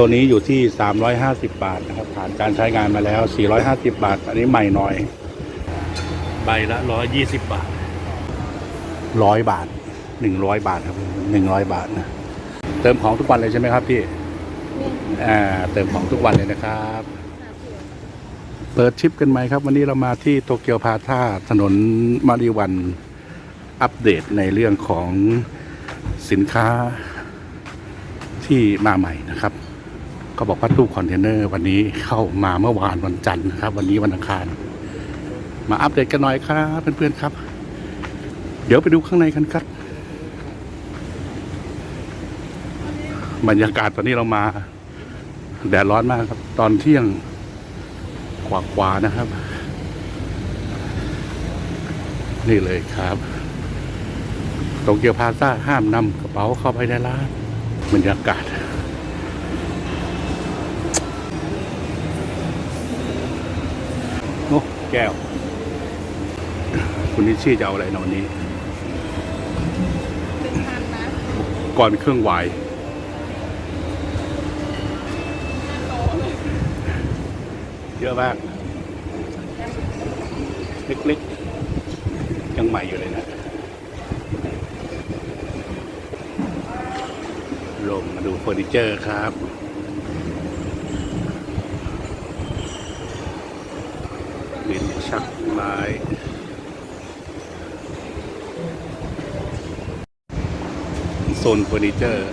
ตัวนี้อยู่ที่ 350 บาทนะครับ ผ่านการใช้งานมาแล้ว 450 บาท อันนี้ใหม่หน่อย ใบละ 120 บาท 100 บาท 100 บาทครับ 100 บาทนะ เติมของทุกวันเลยใช่ไหมครับพี่อ่าเติมของทุกวันเลยนะครับ เปิดทริปกันไหมครับ วันนี้เรามาที่โตเกียวพาท่าถนนมาริวันอัปเดตในเรื่องของสินค้าที่มาใหม่นะครับ ก็บอกว่าตู้คอนเทนเนอร์วันนี้เข้ามาเมื่อวานวันจันทร์นะครับ วันนี้วันอังคาร มาอัปเดตกันหน่อยครับเพื่อนๆครับ เดี๋ยวไปดูข้างในกันครับบรรยากาศตอนนี้เรามา แดดร้อนมากครับ ตอนเที่ยงกว่าๆนะครับ นี่เลยครับโตเกียวพาซ่าห้ามนำกระเป๋าเข้าไปในร้านบรรยากาศ โอ้ แก้ว คุณนิชชี่จะเอาอะไรในวันนี้ ก่อนเครื่องไหวายเยเยอะมาก เล็กๆ ยังใหม่อยู่เลยนะ ลงมาดูเฟอร์นิเจอร์ครับ ลิ้นชัก ไม้ โซนเฟอร์นิเจอร์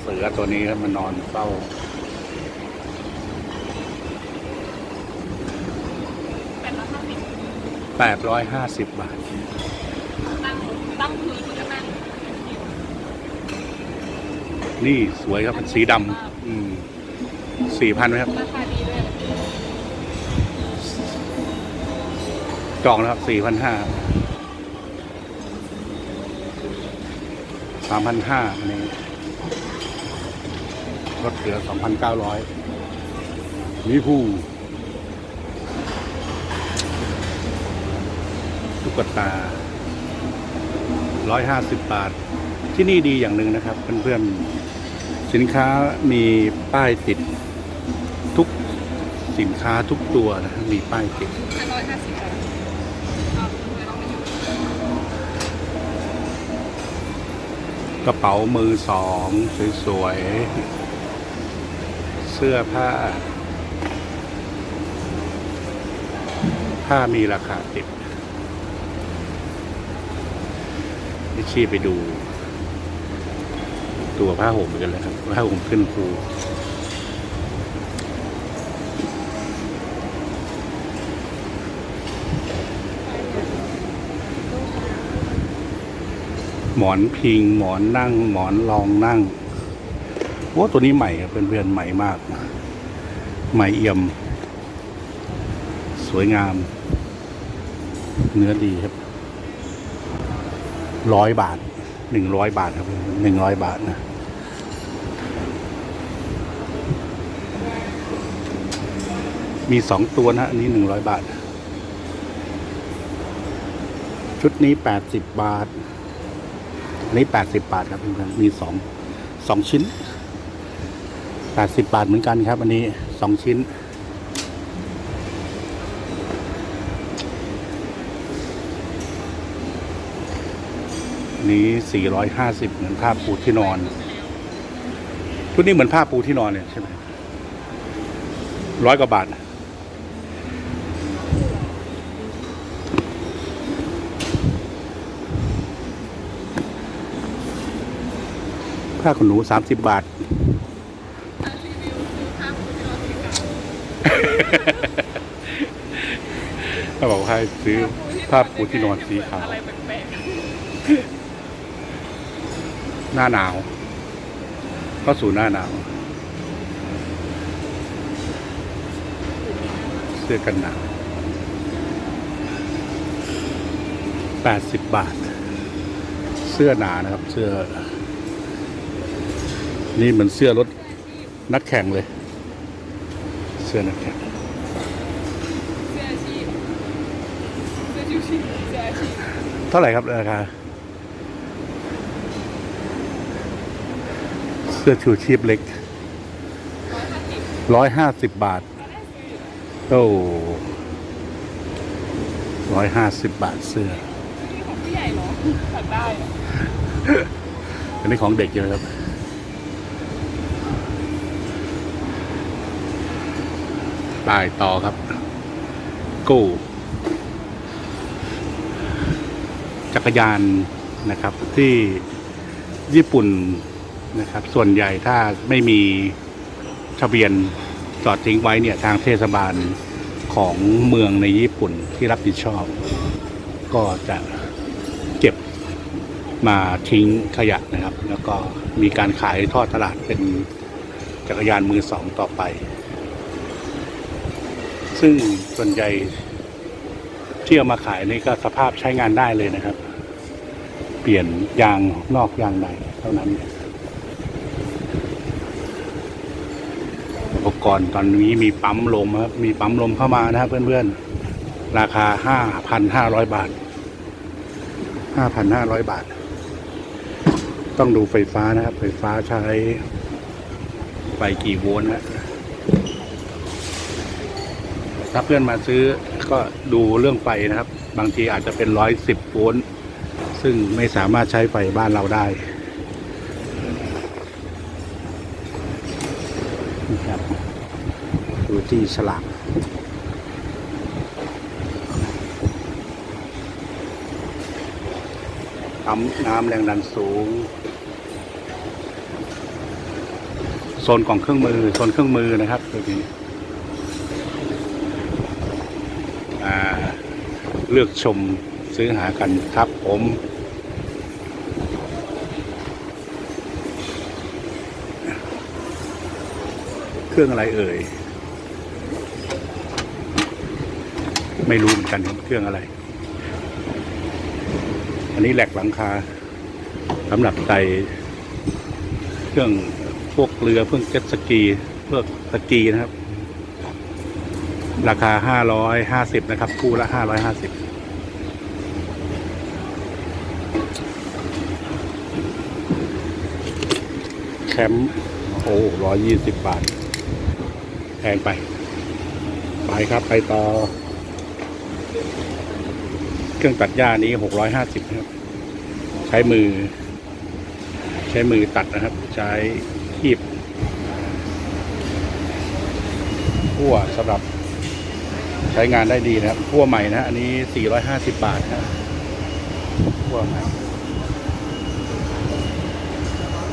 เสือตัวนี้ครับมันนอนเฝ้าเป็นละห้าสิบ850บาทตั้งตั้งพื้นก็นั่งนี่สวยครับเป็นสีดำอืมสี่พันไหมครับ จองแล้วครับสี่พันห้าสามพันห้าอันนี้ลดเหลือสองพันเก้าร้อยมีผู้ตุ๊กตาร้อยห้าสิบบาท ที่นี่ดีอย่างหนึ่งนะครับ เพื่อนๆ สินค้ามีป้ายติดทุกสินค้าทุกตัวนะมีป้ายติดห้าร้อยห้าสิบบาทเอาไม่ต้องไปอยู่ กระเป๋ามือสองสวยๆ เสื้อผ้า ผ้ามีราคาติดนี่ชี้ไปดู ตัวผ้าห่มกันเลยครับผ้าห่มขึ้นภู หมอนพิง หมอนนั่ง หมอนรองนั่งโอ้ตัวนี้ใหม่ครับเพื่อนๆใหม่มาก ใหม่เอี่ยม สวยงาม เนื้อดีครับร้อยบาทหนึ่งร้อยบาทครับหนึ่งร้อยบาทนะมีสองตัวนะอันนี้หนึ่งร้อยบาท ชุดนี้แปดสิบบาท อันนี้แปดสิบบาทครับเพื่อนๆมีสองสองชิ้นแปดสิบบาทเหมือนกันครับ อันนี้สองชิ้น นี้สี่ร้อยห้าสิบเหมือนผ้าปูที่นอน ชุดนี้เหมือนผ้าปูที่นอนเนี่ยใช่ไหมร้อยกว่าบาท ผ้าขนหนูสามสิบบาทเราถือกันถ้าบอกให้ซื้อผ้าปูที่นอนสีขาว หน้าหนาว เข้าสู่หน้าหนาว เสื้อกันหนาวแปดสิบบาท เสื้อหนานะครับ เสื้อ นี่เหมือนเสื้อรถนักแข่งเลย เสื้อนักแข่งๆเสื้ออาชีพเสื้อชูชีพเสื้ออาชีพเท่าไหร่ครับราคาเสื้อชูชีพเล็กร้อยห้าสิบร้อยห้าสิบบาทตอนแรกซื้ออยู่โอ้ร้อยห้าสิบบาทเสื้อนี่ของผู้ใหญ่เหรอตัดได้อะอันนี้ของเด็กเยอะครับ ป้ายต่อครับ กู้ จักรยานนะครับ ที่ญี่ปุ่นนะครับ ส่วนใหญ่ถ้าไม่มีทะเบียนจอดทิ้งไว้เนี่ยทางเทศบาลของเมืองในญี่ปุ่นที่รับผิดชอบ ก็จะเก็บมาทิ้งขยะนะครับ แล้วก็มีการขายทอดตลาดเป็นจักรยานมือสองต่อไป ซึ่งส่วนใหญ่ที่เอามาขายนี่ก็สภาพใช้งานได้เลยนะครับ เปลี่ยนยางนอกยางในเท่านั้นอุปกรณ์ตอนนี้มีปั๊มลมครับ มีปั๊มลมเข้ามานะครับเพื่อนๆ ราคาห้าพันห้าร้อยบาทห้าพันห้าร้อยบาท ต้องดูไฟฟ้านะครับ ไฟฟ้าใช้ไฟกี่โวลต์นะ ถ้าเพื่อนมาซื้อก็ดูเรื่องไฟนะครับ บางทีอาจจะเป็นร้อยสิบโวลต์ซึ่งไม่สามารถใช้ไฟบ้านเราได้นี่ครับดูที่ฉลากปั๊มน้ำแรงดันสูง โซนของเครื่องมือ โซนเครื่องมือนะครับตัวนี้อ่า เลือกชมซื้อหากันครับผมเครื่องอะไรเอ่ย ไม่รู้เหมือนกันเครื่องอะไร อันนี้แหลกหลังคาสำหรับใส่เครื่องพวกเรือเพื่อเจ็ตสกีเพื่อสกีนะครับ ราคาห้าร้อยห้าสิบนะครับ คู่ละห้าร้อยห้าสิบแคมป์โอ้ร้อยยี่สิบบาทแพงไป ไปครับไปต่อ เครื่องตัดหญ้านี้หกร้อยห้าสิบครับ ใช้มือ ใช้มือตัดนะครับ ใช้คีบพั่วสำหรับ ใช้งานได้ดีนะครับพั่วใหม่นะ อันนี้สี่ร้อยห้าสิบาทนะครับพั่วใหม่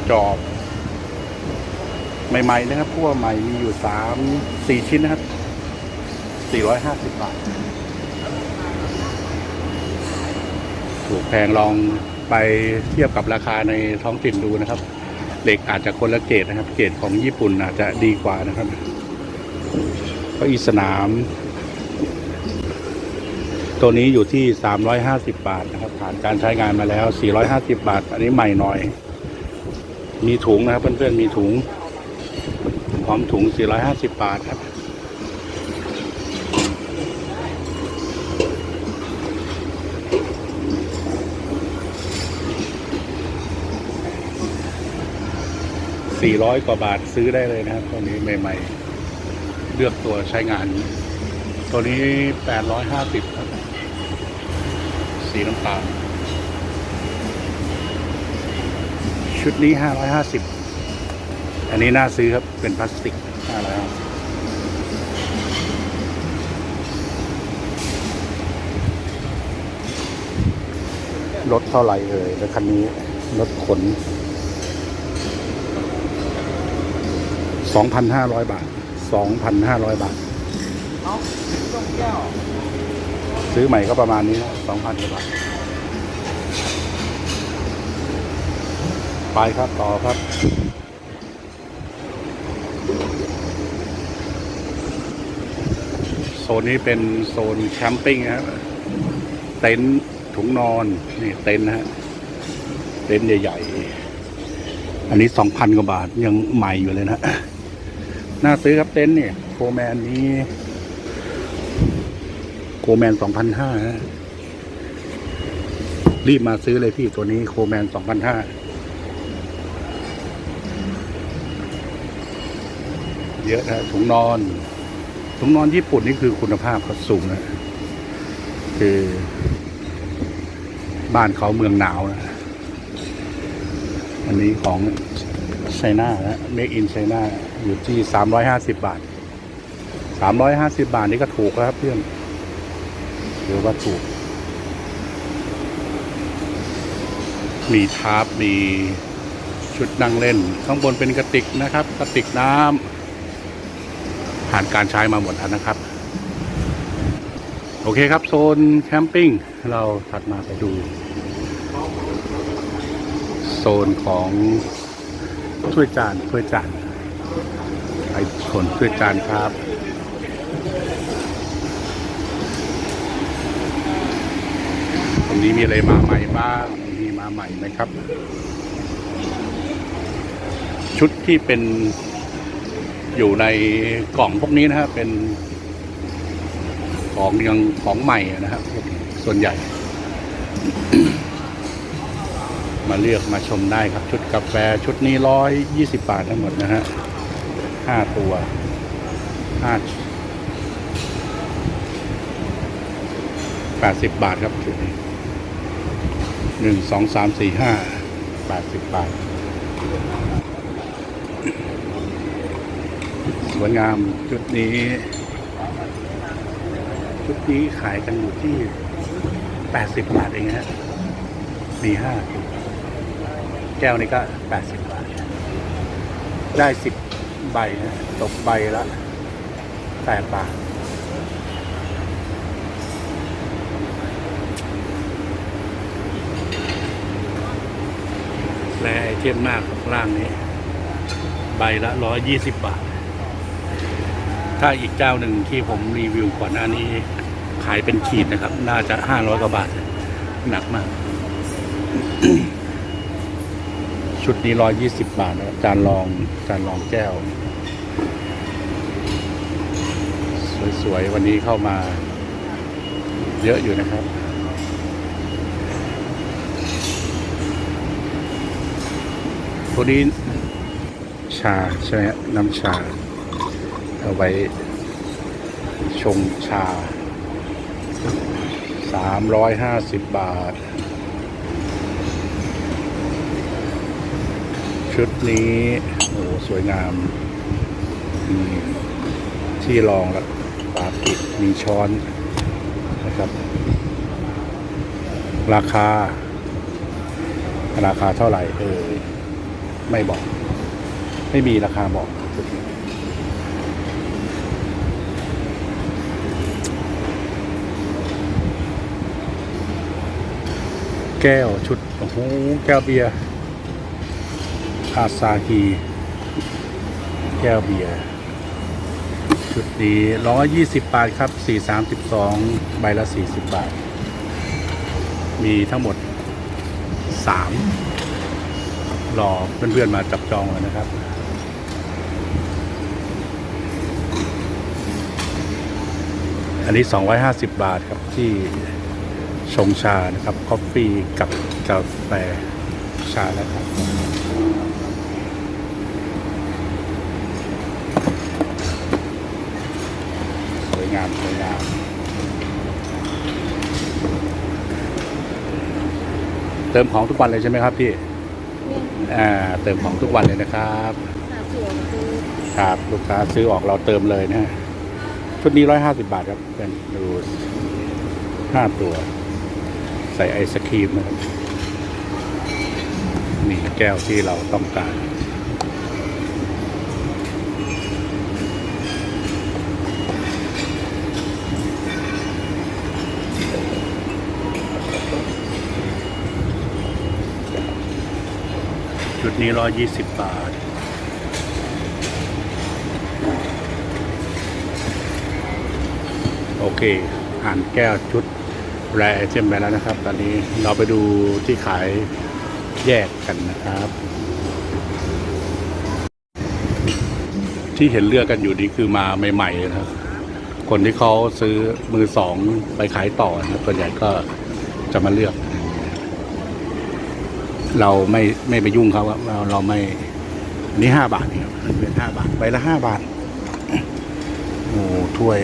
จอบ ใหม่ๆนะครับพั่วใหม่มีอยู่สามสี่ชิ้นนะครับสี่ร้อยห้าสิบาท ถูกแพงลองไปเทียบกับราคาในท้องถิ่นดูนะครับ เหล็กอาจจะคนละเกรดนะครับ เกรดของญี่ปุ่นอาจจะดีกว่านะครับเก็อีสนาม ตัวนี้อยู่ที่ 350 บาทนะครับ ผ่านการใช้งานมาแล้ว 450 บาท อันนี้ใหม่หน่อย มีถุงนะครับ เพื่อนๆมีถุง พร้อมถุง 450 บาทครับ400กว่าบาทซื้อได้เลยนะครับตัวนี้ใหม่ ๆ เลือกตัวใช้งาน ตัวนี้850ครับ สีน้ำตาล ชุดนี้ 550 อันนี้น่าซื้อครับ เป็นพลาสติก 550 รถเท่าไหร่เอ่ยแล้วคันนี้ รถขน 2,500 บาท 2,500 บาท ซื้อใหม่ก็ประมาณนี้นะ2,000กว่าบาทไปครับต่อครับโซนนี้เป็นโซนแคมปิ้งนะครับเต็นท์ถุงนอนนี่เต็นท์นะฮะเต็นท์ใหญ่ๆ อันนี้สองพันกว่าบาทยังใหม่อยู่เลยนะน่าซื้อครับเต็นท์เนี่ยโฟแมนนี้ แมนสองพันห้ารีบมาซื้อเลยพี่ตัวนี้โคแมนสองพันห้าเยอะนะถุงนอนถุงนอนญี่ปุ่นนี่คือคุณภาพเขาสูงนะ คือ บ้านเขาเมืองหนาวนะ อันนี้ของไชน่านะเมกอินไชน่าอยู่ที่สามร้อยห้าสิบบาทสามร้อยห้าสิบบาทนี่ก็ถูกแล้วครับเพื่อน หรือว่าถูกมีทาร์ปมีชุดนั่งเล่น ข้างบนเป็นกระติกนะครับ กระติกน้ำผ่านการใช้มาหมดแล้วนะครับ โอเคครับ โซนแคมปิ้ง เราถัดมาไปดู โซนของถ้วยจานถ้วยจานไอ้ขนถ้วยจานครับ รงนี้มีอะไรมาใหม่บ้างมีมาใหม่ไหมครับ ชุดที่เป็นอยู่ในกล่องพวกนี้นะครับเป็นของยังของใหม่นะครับ ส่วนใหญ่ มาเลือกมาชมได้ครับ ชุดกาแฟชุดนี้ร้อยยี่สิบบาททั้งหมดนะฮะห้าตัวห้าแปดสิบบาทครับชุดนี้ หนึ่งสองสามสี่ห้าแปดสิบบาท สวยงามชุดนี้ ชุดนี้ขายกันอยู่ที่แปดสิบบาทเองฮะมีห้าแก้วนี้ก็แปดสิบบาท ได้สิบใบนะตกใบละแปดบาท และไอ เทมมากข้างล่างนี้ ใบละร้อยยี่สิบบาท ถ้าอีกเจ้าหนึ่งที่ผมรีวิวก่อนหน้านี้ ขายเป็นขีดนะครับ น่าจะห้าร้อยกว่าบาท หนักมาก ชุดนี้ร้อยยี่สิบบาทนะจานรองจานรองแก้ว สวยๆ วันนี้เข้ามา เยอะอยู่นะครับ ตัวนี้ชาใช่ไหมน้ำชา เอาไว้ชงชาสามร้อยห้าสิบบาท ชุดนี้โอ้สวยงามมีที่รองและปาปิดมีช้อนนะครับ ราคา ราคาเท่าไหร่เออ ไม่บอก ไม่มีราคาบอกแก้วชุดโอ้โหแก้วเบียร์อาซาฮีแก้วเบียร์ชุดนี้ร้อยยี่สิบบาทครับสี่สามสิบสองใบละสี่สิบบาท มีทั้งหมดสาม รอเพื่อนๆมาจับจองเลยนะครับอันนี้ 250 บาทครับที่ชงชานะครับคอฟฟี่กับกาแฟชาแล้วครับ สวยงาม สวยงาม เติมของทุกวันเลยใช่ไหมครับพี่ เติมของทุกวันเลยนะครับหาถั่วมาซื้อครับลูกค้าซื้อออกเราเติมเลยนะฮะชุดนี้ร้อยห้าสิบาทครับเป็นดูห้าตัว ใส่ไอศครีมนะครับ นี่แก้วที่เราต้องการ นี้ร้อยยี่สิบบาท โอเคอ่านแก้วชุดแรไอเทมไปแล้วนะครับ ตอนนี้เราไปดูที่ขายแยกกันนะครับ ที่เห็นเลือกกันอยู่นี่คือมาใหม่ๆนะครับคนที่เขาซื้อมือสองไปขายต่อนะครับส่วนใหญ่ก็จะมาเลือก เราไม่ไม่ไปยุ่งเขาเราเราไม่นนี้ห้าบาทนี่ครับเป็นห้าบาทใบละห้าบาทโอ้ถ้วย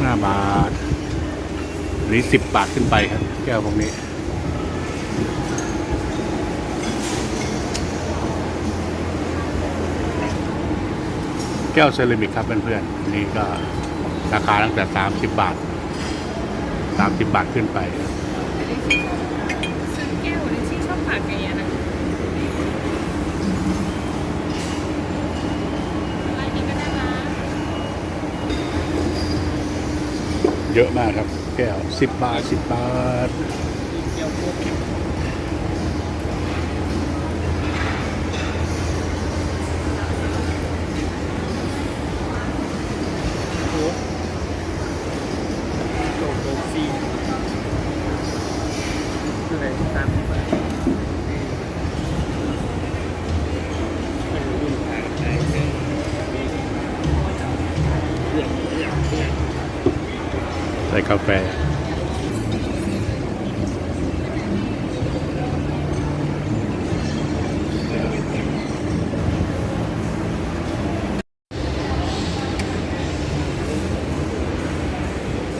ห้าบาทหรือสิบบาทขึ้นไปครับ แก้วพวกนี้แก้วเซรามิกครับเพื่อนๆอันนี่ก็ราคาตั้งแต่สามสิบบาทสามสิบบาทขึ้นไปครับ ซื้อแก้วในที่ชอบผักไงอะนะอะไรนี้ก็ได้นะเยอะมากครับ แก้วสิบบาทสิบบาท ใส่กาแฟ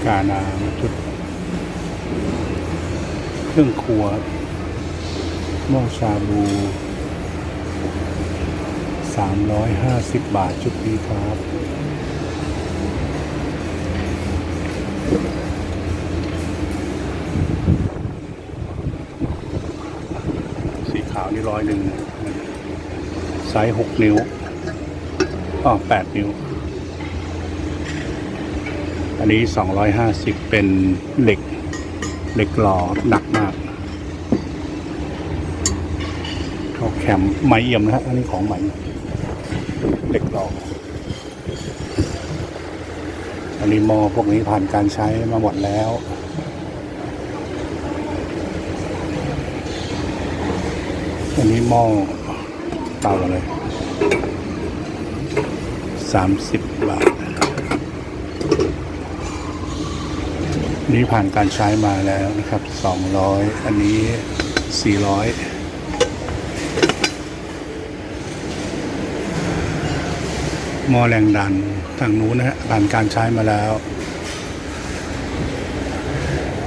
กานาชุด เครื่องครัวหม้อชาบูสามร้อยห้าสิบบาท ชุดนี้ครับ สี ขาวนี่ร้อยหนึ่งไซส์หกนิ้วอ๋อแปดนิ้ว อันนี้สองร้อยห้าสิบเป็นเหล็ก เหล็กหล่อหนักมากเขาแคมไม้เอี่ยมนะฮะอันนี้ของใหม่เหล็กหล่ออันนี้มอพวกนี้ผ่านการใช้มาหมดแล้ว นี้หม้อเตาอะไรสามสิบบาท นี้ผ่านการใช้มาแล้วนะครับสองร้อยอันนี้สี่ร้อยหม้อแรงดันทางนู้นนะฮะผ่านการใช้มาแล้ว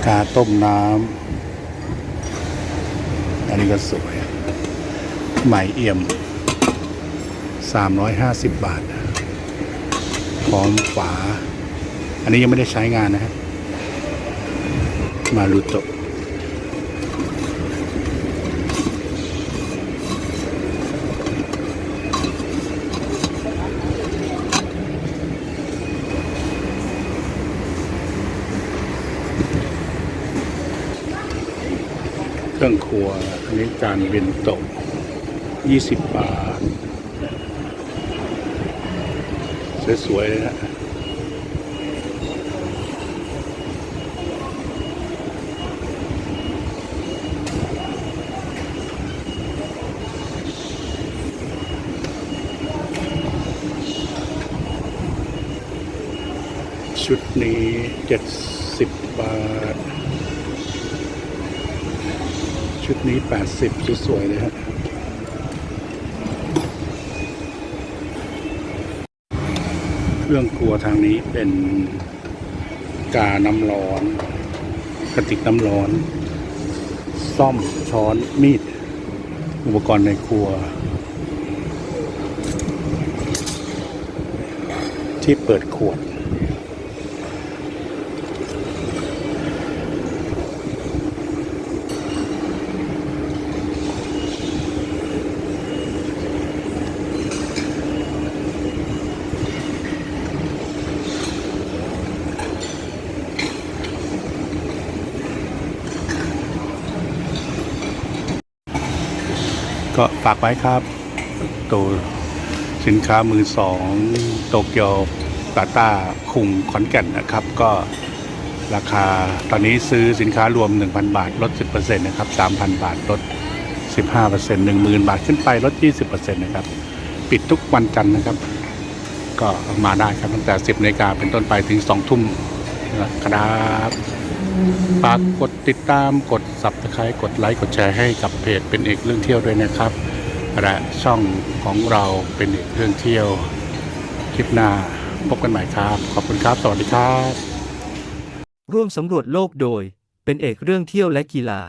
กาต้มน้ำอันนี้ก็สวย ไหมเอี่ยม 350 บาท พร้อมฝา อันนี้ยังไม่ได้ใช้งานนะครับ มารุโตะเครื่องครัว อันนี้จานเบนโตะ 20 บาท สวย ๆ เลยนะชุดนี้เจ็ดสิบบาท ชุดนี้แปดสิบสวยๆเลยฮะ เครื่องครัวทางนี้เป็นกาน้ำร้อนกระติกน้ำร้อน ซ่อมช้อนมีด อุปกรณ์ในครัว ที่เปิดขวด ก็ฝากไว้ครับตัวสินค้ามือสองโตเกียวปาต้าคุงขอนแก่นนะครับ ก็ราคาตอนนี้ซื้อสินค้ารวม 1,000 บาท ลด 10%นะครับ 3,000 บาท ลด 15% 10,000 บาทขึ้นไปลด 20%นะครับ ปิดทุกวันจันทร์นะครับ ก็มาได้ครับตั้งแต่ 10นาฬิกาเป็นต้นไปถึง 2 ทุ่มนะครับ ฝากกดติดตามกด s u b สไครต์กดไลค์กดแชร์ให้กับเพจเป็นเอกเรื่องเที่ยวด้วยนะครับ และช่องของเราเป็นเอกเรื่องเที่ยว คลิปหน้าพบกันใหม่ครับ ขอบคุณครับ สวัสดีครับ ร่วมสำรวจโลกโดยเป็นเอกเรื่องเที่ยวและกีฬา